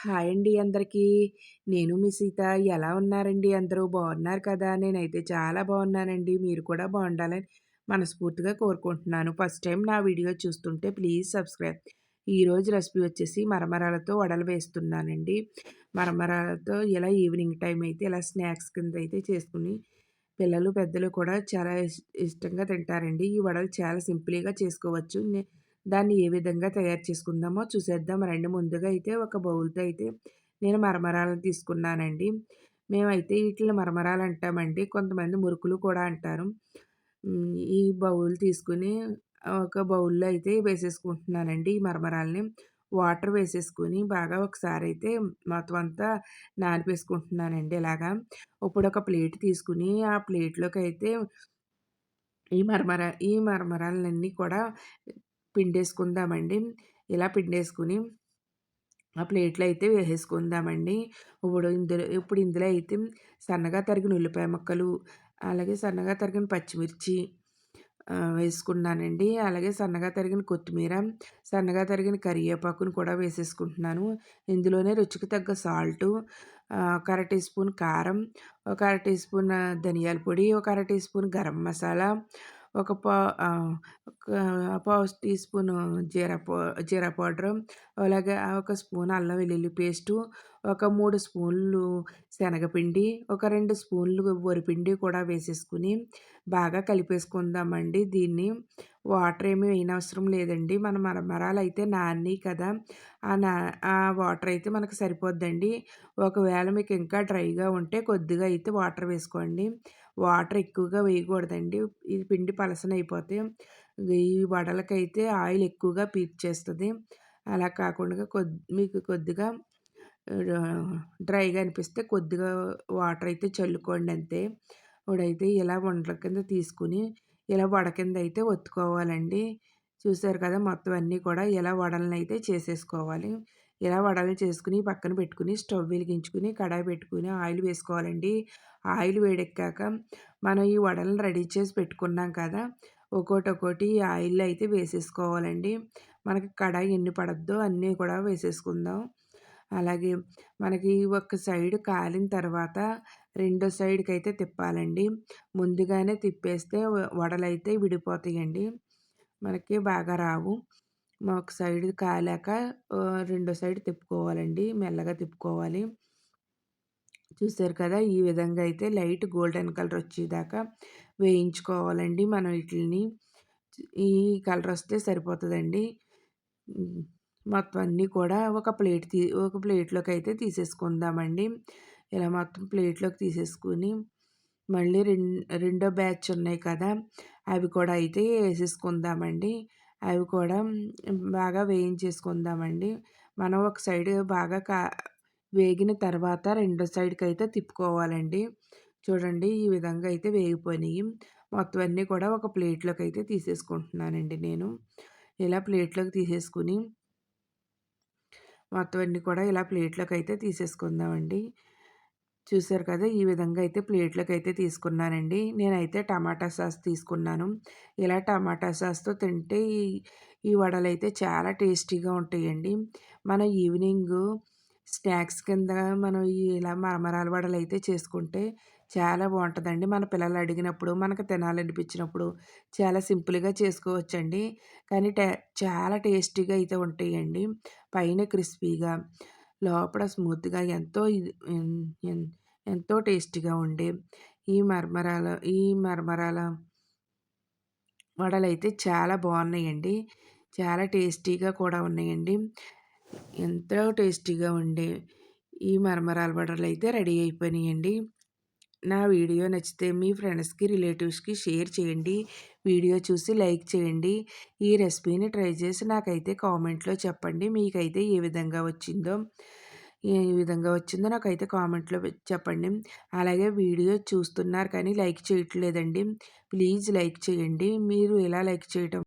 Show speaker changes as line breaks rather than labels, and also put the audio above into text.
Hi అండి అందరికీ. నేను మీ సీత. ఎలా ఉన్నారండి అందరూ? బాగున్నారు కదా! నేనైతే చాలా బాగున్నానండి. మీరు కూడా బాగుండాలని మనస్ఫూర్తిగా కోరుకుంటున్నాను. ఫస్ట్ టైం నా వీడియో చూస్తుంటే ప్లీజ్ సబ్స్క్రైబ్. ఈరోజు రెసిపీ వచ్చేసి మరమరాలతో వడలు వేస్తున్నానండి. మరమరాలతో ఇలా ఈవినింగ్ టైం అయితే ఇలా స్నాక్స్ కింద అయితే చేసుకుని పిల్లలు పెద్దలు కూడా చాలా ఇష్టంగా తింటారండి. ఈ వడలు చాలా సింపుల్‌గా చేసుకోవచ్చు. దాన్ని ఏ విధంగా తయారు చేసుకుందామో చూసేద్దాం రండి. ముందుగా అయితే ఒక బౌల్‌తో అయితే నేను మరమరాలను తీసుకున్నానండి. మేమైతే వీటిని మరమరాలు అంటామండి. కొంతమంది మురుకులు కూడా అంటారు. ఈ బౌల్ తీసుకొని ఒక బౌల్‌లో అయితే వేసేసుకుంటున్నానండి ఈ మరమరాలని. వాటర్ వేసేసుకొని బాగా ఒకసారి అయితే మొత్తం అంతా నానిపేసుకుంటున్నానండి ఇలాగా. ఇప్పుడు ఒక ప్లేట్ తీసుకుని ఆ ప్లేట్‌లోకి అయితే ఈ మరమర ఈ మరమరాలన్నీ కూడా పిండేసుకుందామండి. ఇలా పిండేసుకుని ఆ ప్లేట్‌లో అయితే వేసేసుకుందామండి. ఇప్పుడు ఇందులో ఇప్పుడు ఇందులో అయితే సన్నగా తరిగిన ఉల్లిపాయ ముక్కలు, అలాగే సన్నగా తరిగిన పచ్చిమిర్చి వేసుకున్నానండి. అలాగే సన్నగా తరిగిన కొత్తిమీర, సన్నగా తరిగిన కరివేపాకును కూడా వేసేసుకుంటున్నాను. ఇందులోనే రుచికి తగ్గ సాల్టు, ఒక అర టీ స్పూన్ కారం, ఒక అర టీ స్పూన్ ధనియాల పొడి, ఒక అర టీ స్పూన్ గరం మసాలా, ఒక పా పావు టీ స్పూను జీరా పౌ జీరా పౌడరు అలాగే ఒక స్పూన్ అల్లం వెల్లుల్లి పేస్టు ఒక మూడు స్పూన్లు శనగపిండి ఒక రెండు స్పూన్లు వరిపిండి కూడా వేసేసుకుని బాగా కలిపేసుకుందామండి. దీన్ని వాటర్ ఏమీ వేయనవసరం లేదండి. మన మరమరాలు అయితే నాని కదా. ఆ నా ఆ వాటర్ అయితే మనకు సరిపోద్దండి. ఒకవేళ మీకు ఇంకా డ్రైగా ఉంటే కొద్దిగా అయితే వాటర్ వేసుకోండి. వాటర్ ఎక్కువగా వేయకూడదండి. ఇది పిండి పలసన అయిపోతే ఈ వడలకైతే ఆయిల్ ఎక్కువగా పీల్చేస్తుంది. అలా కాకుండా కొద్ది మీకు కొద్దిగా డ్రైగా అనిపిస్తే కొద్దిగా వాటర్ అయితే చల్లుకోండి అంతే. ఇప్పుడైతే ఇలా వంటల కింద తీసుకుని ఇలా వడ కింద అయితే ఒత్తుకోవాలండి. చూసారు కదా మొత్తం అన్నీ కూడా ఇలా వడలను అయితే చేసేసుకోవాలి. ఇలా వడలు చేసుకుని పక్కన పెట్టుకుని స్టవ్ వెలిగించుకుని కడాయి పెట్టుకుని ఆయిల్ వేసుకోవాలండి. ఆయిల్ వేడెక్కాక మనం ఈ వడలను రెడీ చేసి పెట్టుకున్నాం కదా ఒక్కోటి ఒక్కోటి ఆయిల్ అయితే వేసేసుకోవాలండి. మనకి కడాయి ఎన్ని పడద్దో అన్నీ కూడా వేసేసుకుందాం. అలాగే మనకి ఒక సైడ్ కాలిన తర్వాత రెండో సైడ్కి అయితే తిప్పాలండి. ముందుగానే తిప్పేస్తే వడలైతే విడిపోతాయండి. మనకి బాగా రావు. ఒక సైడ్ కాలాక రెండో సైడ్ తిప్పుకోవాలండి. మెల్లగా తిప్పుకోవాలి. చూసారు కదా ఈ విధంగా అయితే లైట్ గోల్డెన్ కలర్ వచ్చేదాకా వేయించుకోవాలండి మనం వీటిని ఈ కలర్ వస్తే సరిపోతుందండి. మొత్తం అన్నీ కూడా ఒక ప్లేట్ తీ ఒక ప్లేట్లోకి అయితే తీసేసుకుందామండి. ఇలా మొత్తం ప్లేట్లోకి తీసేసుకుని మళ్ళీ రెండు రెండో బ్యాచ్ ఉన్నాయి కదా అవి కూడా అయితే వేసేసుకుందామండి. అవి కూడా బాగా వేయించేసుకుందామండి. మనం ఒక సైడ్ బాగా కా వేగిన తర్వాత రెండో సైడ్కి అయితే తిప్పుకోవాలండి. చూడండి ఈ విధంగా అయితే వేగిపోయినాయి. మొత్తం అన్నీ కూడా ఒక ప్లేట్లోకి అయితే తీసేసుకుంటున్నానండి నేను. ఇలా ప్లేట్లోకి తీసేసుకుని మొత్తం అన్నీ కూడా ఇలా ప్లేట్లోకి అయితే తీసేసుకుందామండి. చూసారు కదా ఈ విధంగా అయితే ప్లేట్లకు అయితే తీసుకున్నానండి. నేనైతే టమాటా సాస్ తీసుకున్నాను. ఇలా టమాటా సాస్తో తింటే ఈ ఈ వడలు అయితే చాలా టేస్టీగా ఉంటాయండి. మన ఈవినింగ్ స్నాక్స్ కింద మనం ఇలా మరమరాల వడలు అయితే చేసుకుంటే చాలా బాగుంటుందండి మన పిల్లలు అడిగినప్పుడు మనకు తినాలనిపించినప్పుడు చాలా సింపుల్గా చేసుకోవచ్చండి. కానీ టే చాలా టేస్టీగా అయితే ఉంటాయండి. పైన క్రిస్పీగా లోపల స్మూత్గా ఎంతో ఇది ఎంతో టేస్టీగా ఉండే ఈ మరమరాల ఈ మరమరాల వడలు అయితే చాలా బాగున్నాయండి చాలా టేస్టీగా కూడా ఉన్నాయండి. ఎంతో టేస్టీగా ఉండే ఈ మరమరాల బటర్లు అయితే రెడీ అయిపోయినాయండి. నా వీడియో నచ్చితే మీ ఫ్రెండ్స్కి రిలేటివ్స్కి షేర్ చేయండి. వీడియో చూసి లైక్ చేయండి. ఈ రెసిపీని ట్రై చేసి నాకైతే కామెంట్లో చెప్పండి. మీకైతే ఏ విధంగా వచ్చిందో ఏ విధంగా వచ్చిందో నాకైతే కామెంట్లో చెప్పండి. అలాగే వీడియో చూస్తున్నారు కానీ లైక్ చేయట్లేదండి. ప్లీజ్ లైక్ చేయండి. మీరు ఎలా లైక్ చేయటం